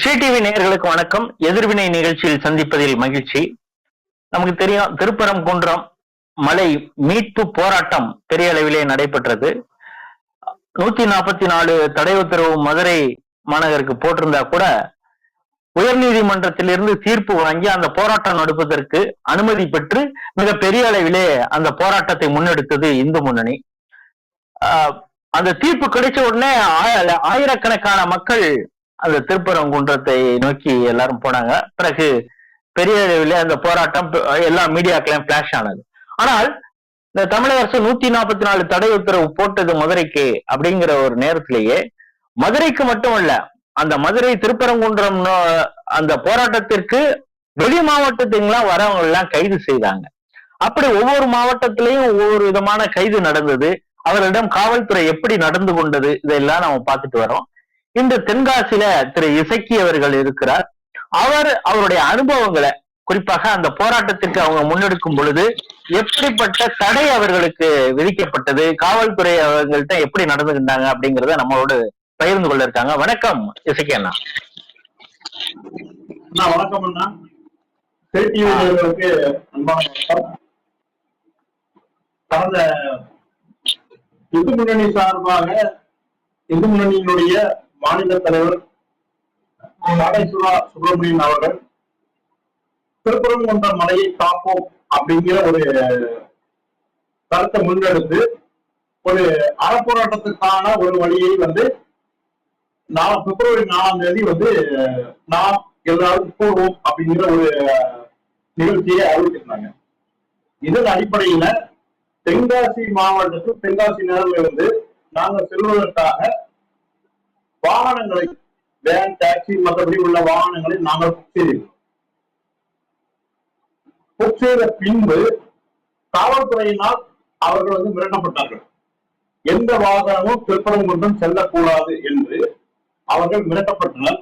Sri TV நேயர்களுக்கு வணக்கம். எதிர்வினை நிகழ்ச்சியில் சந்திப்பதில் மகிழ்ச்சி. நமக்கு தெரியும் திருப்பரங்குன்றம் மலை மீட்பு போராட்டம் பெரிய அளவிலே நடைபெற்றது. நூத்தி நாற்பத்தி நாலு தடை உத்தரவு மதுரை மாநகருக்கு போட்டிருந்தா கூட உயர்நீதிமன்றத்திலிருந்து தீர்ப்பு வாங்கி அந்த போராட்டம் நடப்பதற்கு அனுமதி பெற்று மிக பெரிய அளவிலே அந்த போராட்டத்தை முன்னெடுத்தது இந்து முன்னணி. ஆஹ் அந்த தீர்ப்பு கிடைச்ச உடனே ஆய- ஆயிரக்கணக்கான மக்கள் அந்த திருப்பரங்குன்றத்தை நோக்கி எல்லாரும் போனாங்க. பிறகு பெரிய அளவில் அந்த போராட்டம் எல்லா மீடியாக்களையும் பிளாஷ் ஆனது. ஆனால் இந்த தமிழக அரசு நூத்தி நாற்பத்தி நாலு தடை உத்தரவு போட்டது மதுரைக்கு அப்படிங்கிற ஒரு நேரத்திலேயே மதுரைக்கு மட்டும் இல்ல அந்த மதுரை திருப்பரங்குன்றம் அந்த போராட்டத்திற்கு வெளி மாவட்டத்துக்கெல்லாம் வரவங்க எல்லாம் கைது செய்தாங்க. அப்படி ஒவ்வொரு மாவட்டத்திலையும் ஒவ்வொரு விதமான கைது நடந்தது. அவர்களிடம் காவல்துறை எப்படி நடந்து கொண்டது இதெல்லாம் நம்ம பார்த்துட்டு வரோம். இந்த தென்காசியில திரு இசக்கி அவர்கள் இருக்கிறார். அவர் அவருடைய அனுபவங்களை குறிப்பாக அந்த போராட்டத்திற்கு அவங்க முன்னெடுக்கும் பொழுது எப்படிப்பட்ட தடை அவர்களுக்கு விதிக்கப்பட்டது காவல்துறை அவங்கள்ட்ட எப்படி நடந்துகிட்டாங்க அப்படிங்கறத நம்மளோடு பகிர்ந்து கொள்ள இருக்காங்க. வணக்கம் இசக்கி அண்ணா. வணக்கம். கடந்த இந்து முன்னணி சார்பாக இந்து முன்னணியினுடைய மாநில தலைவர் நாடேஸ்வரா சுப்பிரமணியன் அவர்கள் திருப்பரங்குன்ற மலையை காப்போம் அப்படிங்கிற ஒரு கருத்தை முன்னெடுத்து ஒரு அறப்போராட்டத்துக்கான ஒரு வழியை வந்து நான் பிப்ரவரி நாலாம் தேதி வந்து நாம் எல்லாரும் போடுவோம் அப்படிங்கிற ஒரு நிகழ்ச்சியை அறிவிச்சிருந்தாங்க. இதன் அடிப்படையில தென்காசி மாவட்டத்தில் தென்காசி நகரில் இருந்து நாங்கள் செல்வதற்காக வாகனங்களை வேன் டாக்ஸி மற்றபடி உள்ள வாகனங்களை நாங்கள் புக் செய்திருக்கோம் புக் செய்த பின்பு காவல்துறையினால் அவர்கள் வந்து மிரட்டப்பட்டார்கள். எந்த வாகனமும் திருப்பரங்குன்றம் செல்லக்கூடாது என்று அவர்கள் மிரட்டப்பட்டனர்.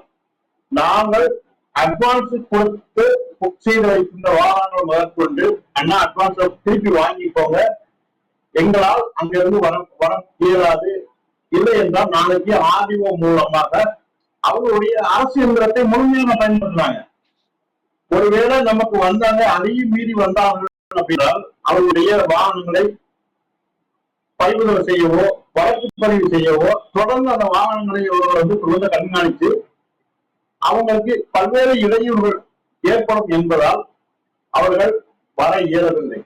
நாங்கள் அட்வான்ஸ் கொடுத்து புக் செய்து வைத்திருந்த வாகனங்கள் முதற்கொண்டு அண்ணா அட்வான்ஸ் திருப்பி வாங்கிக்கோங்க. எங்களால் அங்கிருந்து வர வர இயலாது. இல்லை என்றால் நாளைக்கு ஆர்டிஓ மூலமாக அவர்களுடைய அரசு எந்திரத்தை முழுமையாக பயன்படுத்துறாங்க. ஒருவேளை நமக்கு வந்தாங்க அதையும் மீறி வந்தார்கள் அப்படின்னால் அவருடைய வாகனங்களை பறிமுதல் செய்யவோ வழக்கு பதிவு செய்யவோ தொடர்ந்து அந்த வாகனங்களை வந்து தொடர்ந்து கண்காணித்து அவங்களுக்கு பல்வேறு இடையூறுகள் ஏற்படும் என்பதால் அவர்கள் வர இயலவில்லை.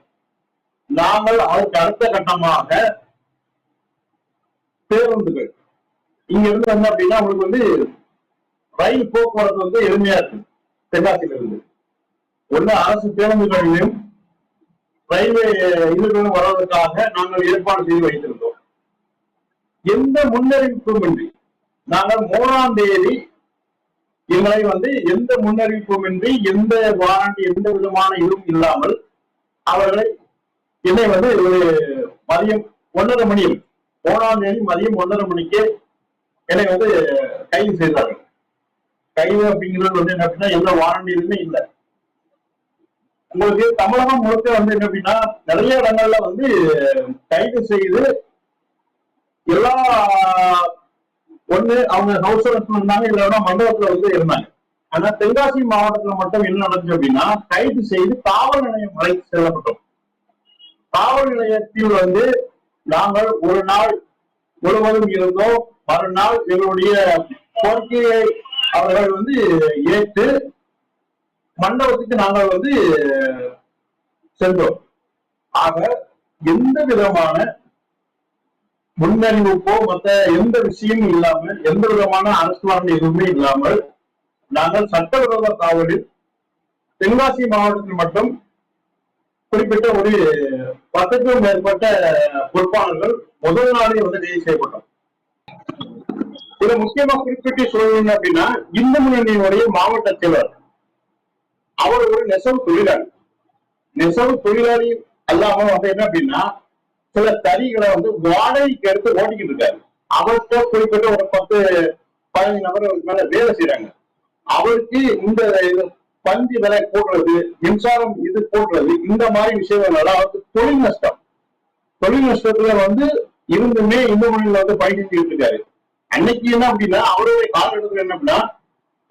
நாங்கள் அதற்கு அடுத்த கட்டமாக பேருந்துகள். இங்க இருந்து வந்து அப்படின்னா உங்களுக்கு வந்து ரயில் போக்குவரத்து வந்து எளிமையா இருக்கு. தென்காசியில இருந்து ஒண்ணு அரசு பேருந்துகளிலும் ரயில்வே இதுகளும் வருவதற்காக நாங்கள் ஏற்பாடு செய்து வைத்திருந்தோம். எந்த முன்னறிவிப்பும் இன்றி நாங்கள் மூணாம் தேதி எங்களை வந்து எந்த முன்னறிவிப்பும் இன்றி எந்த வாரண்டி எந்த விதமான இதுவும் இல்லாமல் அவர்களை என்னை வந்து ஒரு மதியம் ஒன்றரை மணியில் போனாம் தேதி மதியம் ஒன்றரை மணிக்கு என்னை வந்து கைது செய்தார்கள். கைது அப்படிங்கிறது வந்து என்ன அப்படின்னா எந்த வாரண்டியுமே இல்லை. உங்களுக்கு தமிழகம் முழுக்க வந்து என்ன அப்படின்னா நிறைய இடங்கள்ல வந்து கைது செய்து எல்லா ஒண்ணு அவங்க ஹவுஸ் அரெஸ்ட் இருந்தாங்க இல்லைன்னா மண்டபத்துல வந்து இருந்தாங்க. ஆனா தென்காசி மாவட்டத்துல மட்டும் என்ன நடந்துச்சு அப்படின்னா கைது செய்து காவல் நிலையம் வரை செல்லப்பட்டோம். காவல் நிலையத்தில் வந்து நாங்கள் ஒரு நாள் முழுவதும் இருந்தோம். மறுநாள் எங்களுடைய கோரிக்கையை அவர்கள் வந்து ஏற்று மண்டபத்துக்கு நாங்கள் வந்து சென்றோம். ஆக எந்த விதமான முன்னறிவிப்போ மத்த எந்த விஷயமும் இல்லாமல் எந்த விதமான அரசு எதுவுமே இல்லாமல் நாங்கள் சட்டவிரோத காவலில் தென்காசி மாவட்டத்தில் மட்டும் குறிப்பிட்ட ஒரு பத்துக்கும் மேற்பட்ட பொறுப்பாளர்கள் முதல் நாளே வந்து கைது செய்யப்பட்டோம். இதுல முக்கியமா குறிப்பிட்டு சொல்லணும் அப்படின்னா இந்து முன்னணியினுடைய மாவட்ட செயலர் அவர் ஒரு நெசவு தொழிலாளி. நெசவு தொழிலாளி அல்லாம வந்து என்ன அப்படின்னா சில தறிகளை வந்து வாடகைக்கு எடுத்து ஓட்டிக்கிட்டு இருக்காரு. அவர்கிட்ட குறிப்பிட்ட ஒரு பத்து பதினஞ்சு நபர்களுக்கு மேல வேலை செய்யறாங்க அவருக்கு இந்த இது பஞ்சு விலை போடுறது மின்சாரம் இது போடுறது இந்த மாதிரி விஷயங்கள் அவருக்கு தொழில் நஷ்டம். தொழில் நஷ்டத்துல வந்து இருந்துமே இந்த மொழியில வந்து பயணிச்சுட்டு இருக்காரு. அன்னைக்கு என்ன அப்படின்னா அவருடைய காலகட்டத்துல என்ன அப்படின்னா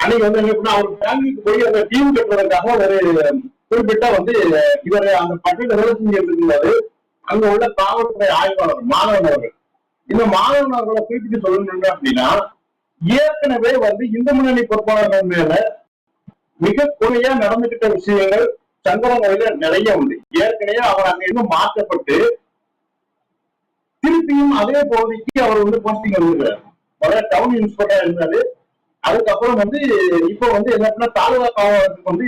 அன்னைக்கு வந்து என்ன அப்படின்னா அவர் பேங்குக்கு போய் அந்த டீம் கட்டுறதுக்காக ஒரு குறிப்பிட்ட வந்து இவர் அந்த பட்டியல வேலை செஞ்சுட்டு இருந்தாரு. அங்க உள்ள காவல்துறை ஆய்வாளர் மாணவர்கள் இந்த மாணவர்களை குறிப்பிட்டு சொல்லணும் அப்படின்னா ஏற்கனவே வந்து இந்து முன்னணி பொறுப்பாளர்கள் மேல மிக குறையா நடந்துகிட்ட விஷயங்கள் சங்கரங்கோயில நிறைய உண்டு. ஏற்கனவே அவர் அங்கிருந்து மாற்றப்பட்டு திருப்பியும் அதே பகுதிக்கு அவர் வந்து போஸ்டிங் வந்திருக்கிறார் முதல்ல டவுன் இன்ஸ்பெக்டரா இருந்தாரு. அதுக்கப்புறம் வந்து இப்ப வந்து என்ன தாலுகா காவலருக்கு வந்து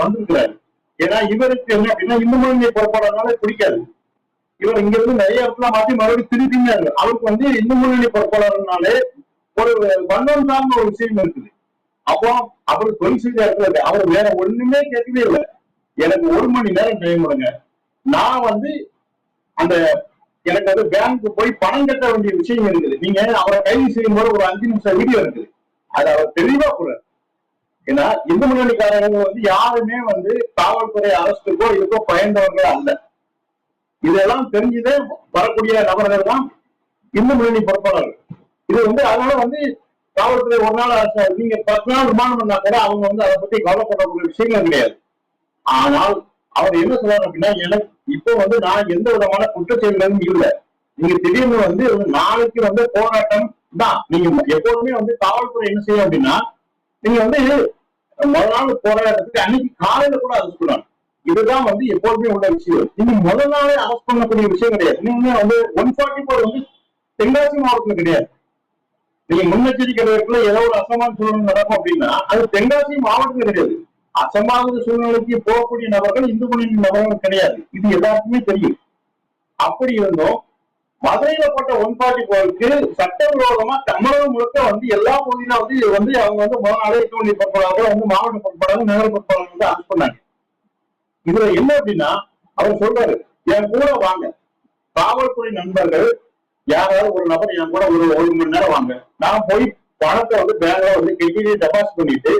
வந்திருக்கிறாரு. ஏன்னா இவருக்கு என்ன அப்படின்னா இந்து முன்னணி பொறுப்பாளர்னால பிடிக்காது. இவர் இங்க இருந்து நிறைய இடத்துல மாத்தி மறுபடியும் திருப்பினாரு. அவருக்கு வந்து இந்து முன்னணி பொறுப்பாளர்னாலே ஒரு வண்ணம் சார்ந்த ஒரு விஷயம் இருக்குது. அப்போ அவர் தொழில் செய்த அவர் வேற ஒண்ணுமே கேட்கவே இல்லை. எனக்கு ஒரு மணி நேரம் டைம் கொடுங்க. நான் வந்து அந்த எனக்கு வந்து பேங்க்கு போய் பணம் கட்ட வேண்டிய விஷயம் இருக்குது. நீங்க அவரை கைது செய்யும் போது ஒரு அஞ்சு நிமிஷம் வீடியோ இருக்குது அது அவர் தெளிவா கூட ஏன்னா இந்து முன்னணிக்காரங்க வந்து யாருமே வந்து காவல்துறை அரசுக்கோ இதுக்கோ பயந்தவர்கள் அல்ல. இதெல்லாம் தெரிஞ்சுதான் வரக்கூடிய நபர்கள் தான் இந்து முன்னணி பொறுப்பாளர்கள். இது வந்து அதனால வந்து காவல்துறை ஒரு நாள் நீங்க பத்து நாள் விமானம் பண்ணா கூட அவங்க வந்து அதை பத்தி கவலைப்படக்கூடிய விஷயங்கள் கிடையாது. ஆனால் அவர் என்ன சொல்றாரு அப்படின்னா எனக்கு இப்போ வந்து நான் எந்த விதமான குற்றச்செயலும் இல்லை. நீங்க திடீர்னு வந்து நாளைக்கு வந்து போராட்டம் தான். நீங்க எப்போதுமே வந்து காவல்துறை என்ன செய்யும் அப்படின்னா நீங்க வந்து முதல் நாள் போராட்டத்துக்கு அன்னைக்கு காலையில கூட அரெஸ்ட் பண்ணுவாங்க இதுதான் வந்து எப்போதுமே உள்ள விஷயம். நீங்க முதல் நாளே அரெஸ்ட் பண்ணக்கூடிய விஷயம் கிடையாது. நீங்க வந்து ஒன் ஃபார்ட்டி ஃபோர் வந்து தென்காசி மாவட்டத்துல கிடையாது. நீங்க முன்னெச்சரிக்கை நடவடிக்கையில ஏதோ ஒரு அசமான சூழ்நிலை நடக்கும் அப்படின்னா அது தென்காசி மாவட்டம் கிடையாது. அசம்பாவித சூழ்நிலைக்கு போகக்கூடிய நபர்கள் இந்து முன்னணி நபர்கள் கிடையாது. இது எல்லாருக்குமே தெரியும். அப்படி இருந்தும் மதுரையில போட்ட ஒன் போருக்கு ஃபோருக்கு சட்டவிரோதமா தமிழகம் முழுக்க வந்து எல்லா பகுதியில வந்து இது வந்து அவங்க வந்து முதல் நாளே இந்து பொறுப்பாளர்கள் வந்து மாவட்ட பொறுப்பாளர்கள் நகர பொறுப்பாளர்கள் வந்து அனுப்பி பண்ணாங்க. இதுல என்ன அப்படின்னா அவர் சொல்றாரு என் கூட வாங்க. காவல்துறை நண்பர்கள் யாராவது ஒரு நபர் என் கூட ஒரு ஒரு மணி நேரம் வாங்க. நான் போய் பணத்தை வந்து பேங்க்ல வந்து கெட்டி டெபாசிட் பண்ணிட்டு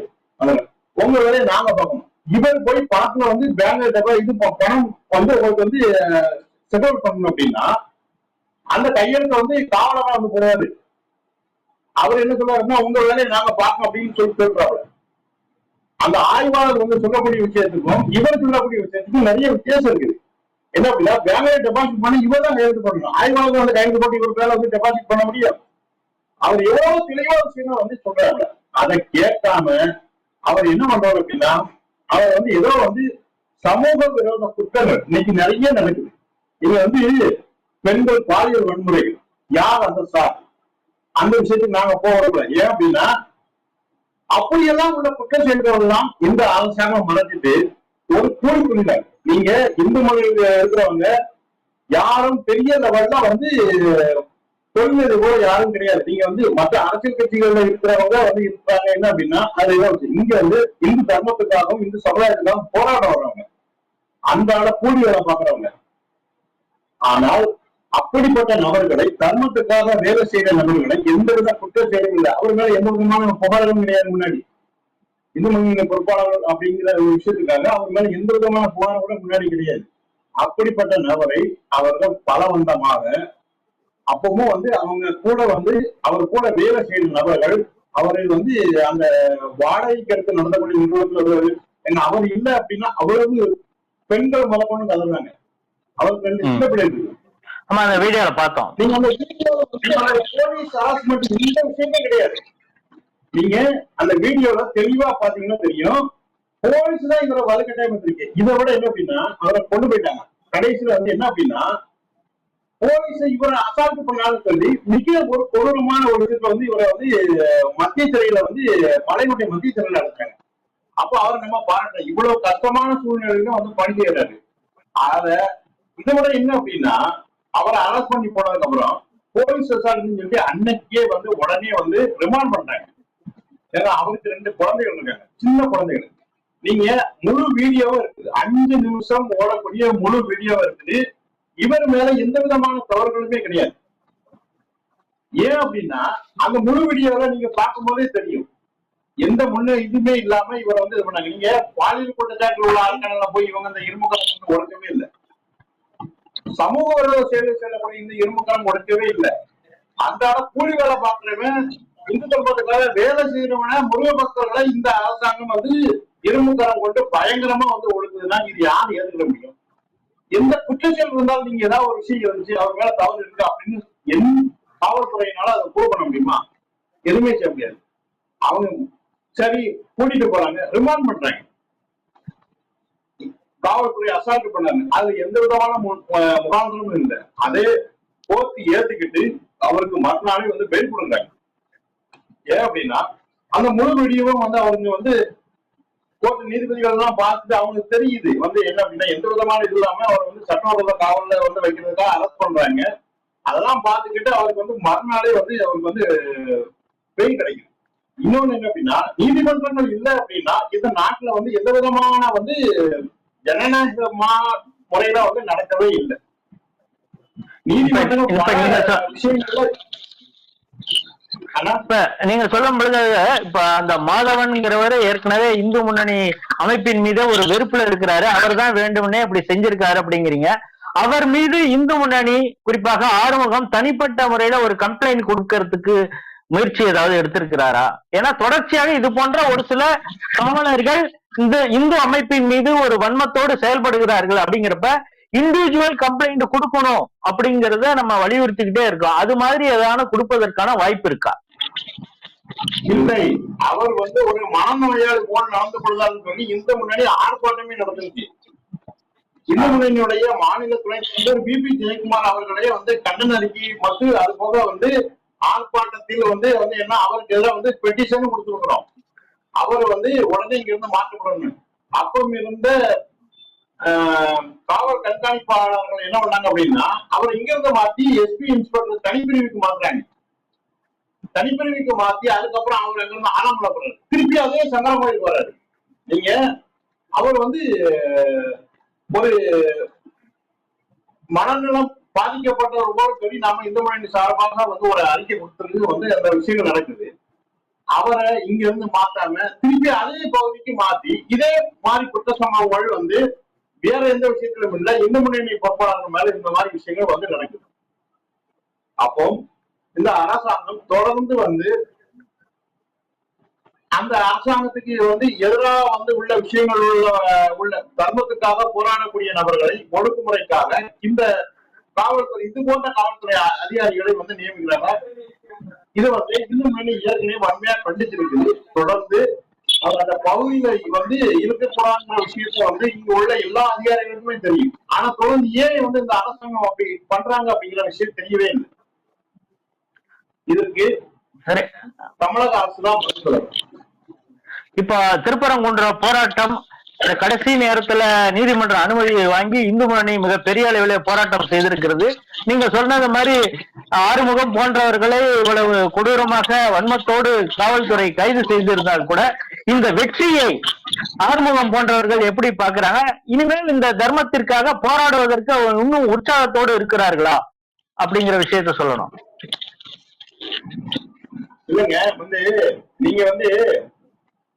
உங்க வேலையை நாங்க பார்க்கணும். இவர் போய் பணத்துல வந்து பேங்க்ல டெபாசிட் இது பணம் வந்து உங்களுக்கு வந்து செட்டில் பண்ணணும் அப்படின்னா அந்த கையெழுத்து வந்து காவலரா வந்து போறாரு அவர் என்ன சொல்றாருன்னா உங்க வேலையை நாங்க பார்க்கணும் அப்படின்னு சொல்லி சொல்றாரு அந்த ஆய்வாளர் வந்து சொல்லக்கூடிய விஷயத்துக்கும் இவர் சொல்லக்கூடிய விஷயத்துக்கும் நிறைய வித்தியாசம் இருக்குது. என்ன அப்படின்னா பேங்க்ல டெபாசிட் பண்ணி இவர் தான் கையெழுத்து பண்ணணும் ஆய்வாளர் வந்து கையெழுத்து போட்டு இவர் மேல வந்து டெபாசிட் பண்ண முடியும் அவர் எவ்வளவு தெளிவா விஷயம் வந்து சொல்றாங்க அதை கேட்காம அவர் என்ன பண்றாரு அப்படின்னா அவர் வந்து ஏதோ வந்து சமூக விரோத குற்றங்கள். இன்னைக்கு நிறைய நடக்குது. இது வந்து பெண்கள் பாலியல் வன்முறைகள் யார் அந்த சார்? அந்த விஷயத்துக்கு நாங்க போகிறோம் ஏன் அப்படின்னா அப்படியெல்லாம் உள்ள குற்றம் செய்கிறவர்கள் இந்த அரசாங்கம் மறைச்சிட்டு ஒரு கூலி புரிந்தார் நீங்க இந்து மொழியில இருக்கிறவங்க யாரும் பெரிய லெவல்ல வந்து தொழிலது போல யாரும் கிடையாது. நீங்க வந்து மற்ற அரசியல் கட்சிகள்ல இருக்கிறவங்க வந்து இருக்கிறாங்க என்ன அப்படின்னா அது இங்க வந்து இந்து தர்மத்துக்காகவும் இந்து சமுதாயத்துக்காகவும் போராட வர்றவங்க. அந்த ஆள கூலி வேலை பாக்குறவங்க ஆனால் அப்படிப்பட்ட நபர்களை தர்மத்துக்காக வேலை செய்த நபர்களை எந்தவித குற்ற செயலும் இல்லை. அவர் மேல எந்த விதமான புகாரும் கிடையாது முன்னாடி. இந்து மொழியின பொறுப்பாளர்கள் அப்படிங்கிற ஒரு விஷயத்துக்காக அவர் மேல எந்த விதமான புகாரும் கூட முன்னாடி கிடையாது. அப்படிப்பட்ட நபரை அவர்கள் பலவந்தமாக அப்பவும் வந்து அவங்க கூட வந்து அவர் கூட வேலை செய்த நபர்கள் அவரை வந்து அந்த வாடகைக்கு எடுத்து நடந்தக்கூடிய நிறுவனத்துல ஏன்னா அவர் இல்லை அப்படின்னா அவ்வளவு பெண்கள் முதற்கொண்டு கதறாங்க. அவருக்கு ரெண்டு சின்ன பிள்ளை இருக்கு ஆமா அந்த வீடியோல பார்த்தோம். நீங்க அந்த வீடியோல போலீஸ் ஹராஸ்மெண்ட் இந்த விஷயமே கிடையாது. நீங்க அந்த வீடியோல தெளிவா பாத்தீங்கன்னா தெரியும். போலீஸ் தான் இவரை வலுக்கட்டாயம் இருக்கு இதை விட என்ன அப்படின்னா அவரை கொண்டு போயிட்டாங்க. கடைசியில வந்து என்ன அப்படின்னா போலீஸ் இவரை அசால்ட் பண்ணாலும் சொல்லி மிக ஒரு கொடூரமான ஒரு இதுக்கு வந்து இவரை வந்து மத்திய சிறையில வந்து மலைமுட்டை மத்திய சிறையில அடைச்சாங்க. அப்போ அவர் நம்ம பாருங்க இவ்வளவு கஷ்டமான சூழ்நிலையில வந்து பணி செய்யறாரு. அத இதை விட என்ன அப்படின்னா அவரை அரெஸ்ட் பண்ணி போனதுக்கு அப்புறம் போலீஸ் அசால்ட்னு சொல்லி அன்னைக்கே வந்து உடனே வந்து ரிமாண்ட் பண்றாங்க. ஏன்னா அவருக்கு ரெண்டு குழந்தைகள் இருக்காங்க சின்ன குழந்தைகள். நீங்க முழு வீடியோவும் இருக்குது. அஞ்சு நிமிஷம் ஓடக்கூடிய முழு வீடியோவும் இருக்குது. இவர் மேல எந்த விதமான தவறுகளுமே கிடையாது. ஏன் அப்படின்னா அந்த முழு வீடியோல நீங்க பார்க்கும்போதே தெரியும். எந்த முன்ன இதுவுமே இல்லாம இவரை வந்து இது பண்ணாங்க. நீங்க பாலியல் குற்றச்சாட்டில் உள்ள ஆட்கள் போய் இவங்க அந்த இருமுகம் உடைக்கவே இல்லை. சமூக விரோத செயல் செல்லக்கூடிய இந்த இருமுகம் உடைக்கவே இல்லை. அந்த கூலி வேலை பாக்குறவன் இந்து தர்மத்துக்காக வேலை செய்யறவன முருக பக்தர்களை இந்த அரசாங்கம் வந்து இரும்பு தரம் கொண்டு பயங்கரமா வந்து ஒழுங்குதுன்னா இது யார் ஏற்றுக்க முடியும்? எந்த குற்றச்செயல் இருந்தாலும் நீங்க ஏதாவது ஒரு விஷயம் இருந்துச்சு அவர் மேல தவறு இருக்கு அப்படின்னு என் காவல்துறையினால அதை ப்ரூவ் பண்ண முடியுமா? எதுவுமே செய்ய முடியாது. அவங்க சரி கூட்டிட்டு போறாங்க ரிமாண்ட் பண்றாங்க. காவல்துறை அசால்ட் பண்ணாங்க. அது எந்த விதமான முகாந்திரமும் இல்லை. அதே போர்த்து ஏத்துக்கிட்டு அவருக்கு மறுநாளே வந்து பெயில் கொடுக்குறாங்க. ஏன் அப்படின்னா அந்த முழு வீடியோவும் வந்து அவங்க வந்து கோர்ட் நீதிபதிகள் எல்லாம் பார்த்துட்டு அவங்களுக்கு தெரியுது. வந்து என்ன அப்படின்னா எந்த விதமான இது இல்லாம அவர் வந்து சட்டவிரோத காவல்ல வந்து வைக்கிறதுக்காக அரெஸ்ட் பண்றாங்க. அதெல்லாம் பார்த்துக்கிட்டு அவருக்கு வந்து மறுநாளே வந்து அவருக்கு வந்து பெயில் கிடைக்கும். இன்னொன்னு என்ன அப்படின்னா நீதிமன்றங்கள் இல்லை அப்படின்னா இந்த நாட்டுல வந்து எந்த விதமான வந்து ஜனநாயகமா முறையில வந்து நடக்கவே இல்லை. நீதிமன்றங்கள் சொ- விஷயங்கள்ல இப்ப நீங்க சொல்லும் பொழுது இப்ப அந்த மாதவன்கிறவர் ஏற்கனவே இந்து முன்னணி அமைப்பின் மீது ஒரு வெறுப்புல இருக்கிறாரு. அவர் தான் வேண்டும்னே அப்படி செஞ்சிருக்காரு அப்படிங்கிறீங்க. அவர் மீது இந்து முன்னணி குறிப்பாக ஆறுமுகம் தனிப்பட்ட முறையில ஒரு கம்ப்ளைண்ட் கொடுக்கறதுக்கு முயற்சி ஏதாவது எடுத்திருக்கிறாரா? ஏன்னா தொடர்ச்சியாக இது போன்ற ஒரு சில காவலர்கள் இந்த இந்து அமைப்பின் மீது ஒரு வன்மத்தோடு செயல்படுகிறார்கள் அப்படிங்கிறப்ப இண்டிவிஜுவல் கம்ப்ளைண்ட் கொடுக்கணும் அப்படிங்கறத நம்ம வலியுறுத்திக்கிட்டே இருக்கோம். அது மாதிரி ஏதாவது கொடுப்பதற்கான வாய்ப்பு இருக்கா? இல்லை. அவர் வந்து ஒரு மனநோயாளி போல் நடந்து கொள்ளாதுன்னு சொல்லி இந்த முன்னாடி ஆர்ப்பாட்டமே நடந்துச்சு இந்த முன்னணியுடைய மாநில துணை தலைவர் பிபி ஜெயக்குமார் அவர்களே வந்து கண்டன அறிக்கை மற்றும் அது போக வந்து ஆர்ப்பாட்டத்தில் வந்து வந்து என்ன அவருக்கு எதிராக வந்து பெட்டிஷன் கொடுத்துருக்கிறோம். அவர் வந்து உடனே இங்க இருந்து மாற்றப்படணும். அப்பம் இருந்த காவல் கண்காணிப்பாளர்கள் என்ன பண்ணாங்க அப்படின்னா அவர் இங்க இருந்து மாத்தி எஸ்பி இன்ஸ்பெக்டர் தனிப்பிரிவுக்கு மாத்துறாங்க. தனிப்பிரிவுக்கு மாத்தி அதுக்கப்புறம் அவர் எங்க இருந்து ஆலமலை போறாரு. திருப்பி அதே சங்கரன் போறாரு. நீங்க அவர் வந்து ஒரு மனநலம் பாதிக்கப்பட்டவர் போல சொல்லி நாம இந்த மணி சார்பாக வந்து ஒரு அறிக்கை கொடுத்துருக்கு வந்து அந்த விஷயங்கள் நடக்குது. அவரை இங்க இருந்து மாத்தாம திருப்பி அதே பகுதிக்கு மாத்தி இதே மாதிரி குற்ற சம்பவங்கள் வந்து வேற எந்த விஷயத்திலும் இல்ல இந்த முன்னணி பொறுப்பாளர்கள் மேல இந்த மாதிரி விஷயங்கள் வந்து நடக்குது. அப்போ இந்த அரசாங்கம் தொடர்ந்து வந்து அந்த அரசாங்கத்துக்கு வந்து எதிராக வந்து உள்ள விஷயங்கள் உள்ள உள்ள தர்மத்துக்காக போராடக்கூடிய நபர்களை ஒடுக்குமுறைக்காக இந்த காவல்துறை இது போன்ற காவல்துறை அதிகாரிகளை வந்து நியமிக்கிறாங்க. இது வந்து இன்னும் முன்னணி ஏற்கனவே வன்மையா கண்டிச்சிருக்குது தொடர்ந்து அவர் அந்த பகுதியில வந்து இருக்கக்கூடாதுங்கிற விஷயத்த வந்து இங்க உள்ள எல்லா அதிகாரிகளுக்குமே தெரியும். ஆனா தொடர்ந்து ஏன் வந்து இந்த அரசாங்கம் அப்படி பண்றாங்க அப்படிங்கிற விஷயம் தெரியவே இல்லை. இதற்கு சரி தமிழக அரசு தான். இப்ப திருப்பரங்குன்ற போராட்டம் கடைசி நேரத்துல நீதிமன்ற அனுமதியை வாங்கி இந்து முன்னணி மிக பெரிய அளவில் போராட்டம் செய்திருக்கிறது. நீங்க சொன்னது மாதிரி ஆறுமுகம் போன்றவர்களை இவ்வளவு கொடூரமாக வன்மத்தோடு காவல்துறை கைது செய்திருந்தால் கூட இந்த வெற்றியை ஆறுமுகம் போன்றவர்கள் எப்படி பாக்குறாங்க இனிமேல் இந்த தர்மத்திற்காக போராடுவதற்கு அவங்க இன்னும் உற்சாகத்தோடு இருக்கிறார்களா? அப்படிங்கிற விஷயத்த சொல்லணும். இல்லங்க வந்து நீங்க வந்து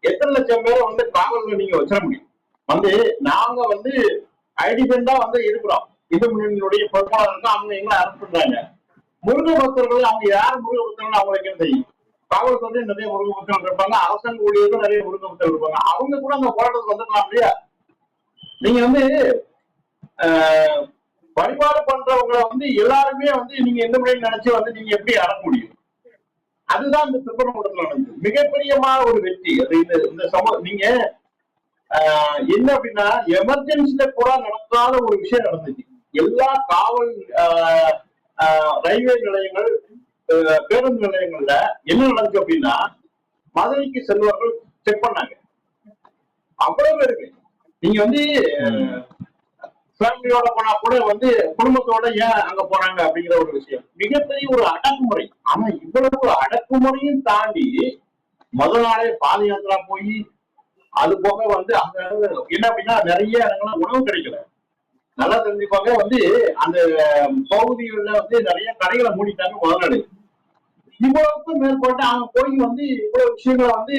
எத்தனை லட்சம் பேரை வந்து டிராவல்ல நீங்க வச்சிட முடியும்? வந்து நாங்க வந்து ஐடிபெண்டா வந்து இருக்கிறோம். இந்து முன்னணியினுடைய பொறுப்பாளர்கள் அவங்க எங்களை அரெஸ்ட் பண்றாங்க. முருக பக்தர்கள் அவங்க யார் முருக பக்தர்கள் அவங்களுக்கு என்ன தெரியும்? காவல்துறை நிறைய முருக பக்தர்கள் இருப்பாங்க. அரசாங்க ஊழியர்கள் நிறைய முருக பக்தர்கள் இருப்பாங்க. அவங்க கூட அந்த போராட்டத்துக்கு வந்துடலாம் இல்லையா? நீங்க வந்து ஆஹ், வழிபாடு பண்றவங்களை வந்து எல்லாருமே வந்து நீங்க எந்த முறையில் நினைச்சு வந்து நீங்க எப்படி அடக்க முடியும்? அதுதான் இந்த திருப்பரங்குன்றத்துல நடந்தது. மிகப்பெரியமான ஒரு வெற்றி. அது இந்த இந்த சமூக நீங்க ஆஹ், என்ன அப்படின்னா எமர்ஜென்சில கூட நடத்தாத ஒரு விஷயம் நடந்துச்சு. எல்லா காவல் ஆஹ், ஆஹ், ரயில்வே நிலையங்கள் பேருந்து நிலையங்கள்ல என்ன நடந்துச்சு அப்படின்னா மதுரைக்கு செல்வர்கள் செக் பண்ணாங்க. அவ்வளவு பேருக்கு. நீங்க வந்து ஃபேமிலியோட போனா கூட வந்து குடும்பத்தோட ஏன் அங்க போறாங்க அப்படிங்கிற ஒரு விஷயம். மிகப்பெரிய ஒரு அடக்குமுறை. ஆனா இவ்வளவு அடக்குமுறையும் தாண்டி முதல் நாளே பாத யாத்திரா போய் அது போக வந்து அங்க என்ன அப்படின்னா நிறைய இடங்கள்ல உணவு கிடைக்கல. நல்லா தெரிஞ்சுப்பாங்க வந்து அந்த பகுதிகளில் வந்து நிறைய கடைகளை மூடிட்டாங்க முதல் நாள். இவ்வளவுக்கும் மேற்பட்டு அவங்க போய் வந்து இவ்வளவு விஷயங்களை வந்து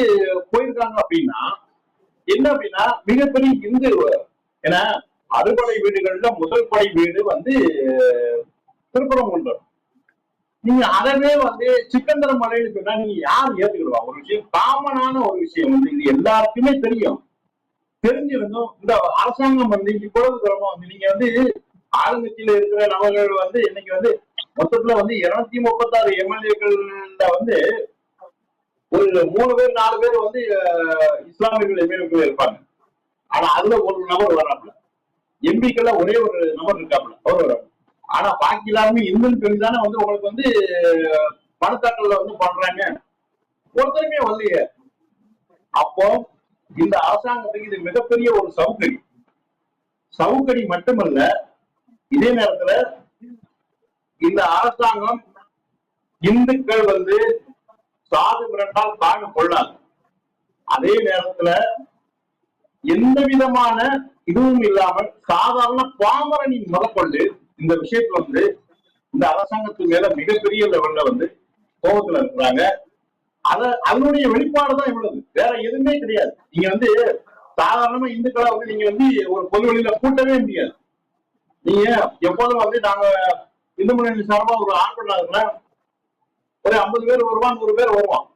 போயிருக்காங்க அப்படின்னா என்ன அப்படின்னா மிகப்பெரிய இந்து ஏன்னா அறுபடை வீடுகள்ல முதல் படை வீடு வந்து திருப்பரங்குன்றம். நீங்க அதவே வந்து சிக்கந்தர மலைன்னு சொன்னா நீங்க யார் ஏத்துக்கிடுவா? ஒரு விஷயம் காமனான ஒரு விஷயம் வந்து இது எல்லாருக்குமே தெரியும். தெரிஞ்சிருந்தும் இந்த அரசாங்கம் வந்து இவ்வளவு தூரமா வந்து நீங்க வந்து ஆளுங்கட்சியில இருக்கிற நபர்கள் வந்து இன்னைக்கு வந்து மொத்தத்துல வந்து இருநூத்தி முப்பத்தாறு எம்எல்ஏக்கள்ல வந்து ஒரு மூணு பேர் நாலு பேர் வந்து இஸ்லாமியர்கள் எம்எல்ஏக்கள் இருப்பாங்க. ஆனா அதுல ஒரு நபர் வராப்புல. எம்பிக்கெல்லாம் ஒரே ஒரு நபர் இருக்காப்புல அவர். ஆனா பாக்கி எல்லாருமே இந்துன்னு சொல்லி தானே வந்து உங்களுக்கு வந்து பணத்தாக்கல்ல வந்து பண்றாங்க. ஒருத்தருமே வரலையே. அப்போ இந்த அரசாங்கத்துக்கு இது மிகப்பெரிய ஒரு சவுக்கடி. சவுக்கடி மட்டுமல்ல இதே நேரத்துல இந்த அரசாங்கம் இந்துக்கள் வந்து சாது மிரட்டால் தாங்க கொள்ளாது. அதே நேரத்துல எந்த விதமான இதுவும் இல்லாமல் சாதாரண பாமரனின் முதற்கொண்டு இந்த விஷயத்துல வந்து இந்த அரசாங்கத்து மேல மிகப்பெரிய லெவல்ல வந்து கோபத்துல இருக்கிறாங்க. அத அதனுடைய வெளிப்பாடு தான் இவ்வளவு. வேற எதுவுமே கிடையாது. நீங்க வந்து சாதாரணமா இந்துக்களா வந்து நீங்க வந்து ஒரு பொது வழியில கூட்டவே முடியாது. நீங்க எப்போதும் வந்து நாங்க இந்து முன்னணி சார்பா ஒரு ஆண்டு ஒரு ஐம்பது பேர் வருவான் நூறு பேர் வருவான்.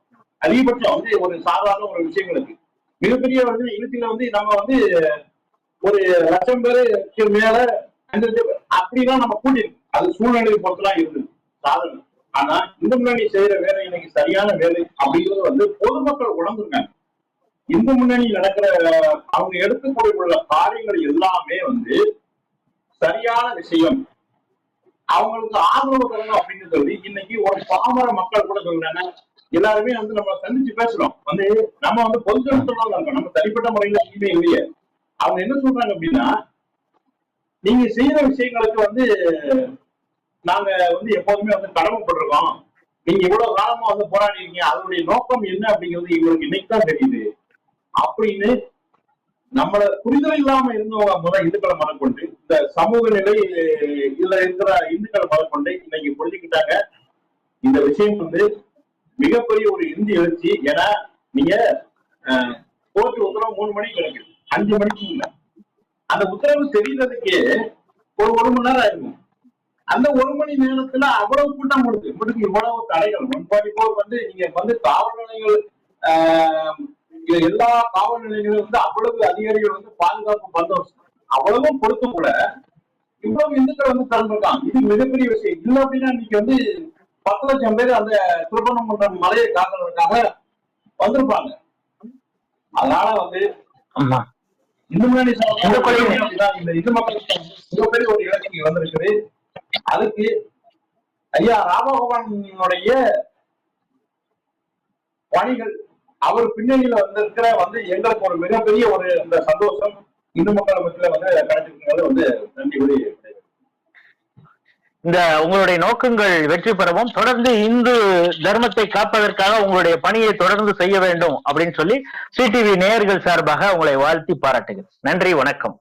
அதிகபட்சம் வந்து ஒரு சாதாரண ஒரு விஷயங்களுக்கு. மிகப்பெரிய வந்து இழுத்துல வந்து நம்ம வந்து ஒரு லட்சம் பேருக்கு மேல அப்படிதான் அப்படிலாம் நம்ம கூட்டிருக்கோம் அது சூழ்நிலையை பொறுத்துலாம் இருந்தது. சாதனை ஆனா இந்து முன்னணி செய்யற வேலை இன்னைக்கு சரியான வேலை அப்படிங்கிறது வந்து பொதுமக்கள் உணர்ந்துருக்காங்க. இந்து முன்னணி நடக்கிற அவங்க எடுத்துக்கூடிய காரியங்கள் எல்லாமே வந்து சரியான விஷயம். அவங்களுக்கு ஆதரவு தரணும் அப்படின்னு சொல்லி இன்னைக்கு ஒரு பாமர மக்கள் கூட சொல்றாங்க. எல்லாருமே வந்து நம்ம சந்திச்சு பேசுறோம். வந்து நம்ம வந்து பொதுஜனத்துல இருக்கோம். நம்ம தனிப்பட்ட முறையில எங்கேயுமே இல்லையே. அவங்க என்ன சொல்றாங்க அப்படின்னா நீங்க செய்யற விஷயங்களுக்கு வந்து நாங்க வந்து எப்போதுமே வந்து கடமைப்பட்டிருக்கோம். நீங்க இவ்வளவு காலமா வந்து போராடி இருக்கீங்க அதனுடைய நோக்கம் என்ன அப்படிங்கிறது இவங்களுக்கு இன்னைக்கு தான் தெரியுது. அப்படின்னு நம்மள புரிதல் இல்லாம இருந்தவங்க முதல் இந்துக்களை மனம் கொண்டு இந்த சமூக நிலை இதுல இருக்கிற இந்துக்களை மனம் கொண்டு இன்னைக்கு புரிஞ்சுக்கிட்டாங்க. இந்த விஷயம் வந்து மிகப்பெரிய ஒரு இந்தி எழுச்சி. ஏன்னா நீங்க கோர்ட் உத்தரவு மூணு மணிக்கு கிடைக்குது. அஞ்சு மணிக்கு இல்ல. அந்த உத்தரவு தெரிகிறதுக்கு ஒரு ஒரு மணி நேரம் ஆயிருக்கும் அந்த ஒரு மணி நேரத்துல அவ்வளவு கூட்டம் முடிஞ்சு உங்களுக்கு இவ்வளவு தடைகள். ஒன் ஃபார்ட்டி ஃபோர் வந்து நீங்க வந்து காவல் நிலையங்கள் ஆஹ், எல்லா காவல் நிலையங்களும் வந்து அவ்வளவு அதிகாரிகள் வந்து பாதுகாப்பு பந்தோபஸ்து. அவ்வளவும் கொடுத்து கூட இவ்வளவு இந்துக்கள் வந்து திறந்திருக்காங்க இது மிகப்பெரிய விஷயம். இல்லை அப்படின்னா இன்னைக்கு வந்து பத்து லட்சம் பேர் அந்த திருப்பணமன்றம் மலையை காக்கிறதுக்காக வந்திருப்பாங்க. அதனால வந்து இந்து முன்னணி இந்த மக்களுக்கு மிகப்பெரிய ஒரு இலக்கு வந்திருக்குது. அதுக்கு ஐயா ராமபகவானுடைய பணிகள் அவர் பின்னணியில வந்திருக்கிற வந்து எங்களுக்கு ஒரு மிகப்பெரிய ஒரு இந்த சந்தோஷம் இந்து மக்கள் மத்தியில வந்து கிடைச்சிருக்கிறது வந்து நன்றி. இந்த உங்களுடைய நோக்கங்கள் வெற்றி பெறவும் தொடர்ந்து இந்து தர்மத்தை காப்பதற்காக உங்களுடைய பணியை தொடர்ந்து செய்ய வேண்டும் அப்படின்னு சொல்லி சிடிவி நேயர்கள் சார்பாக உங்களை வாழ்த்தி பாராட்டுகிறேன். நன்றி வணக்கம்.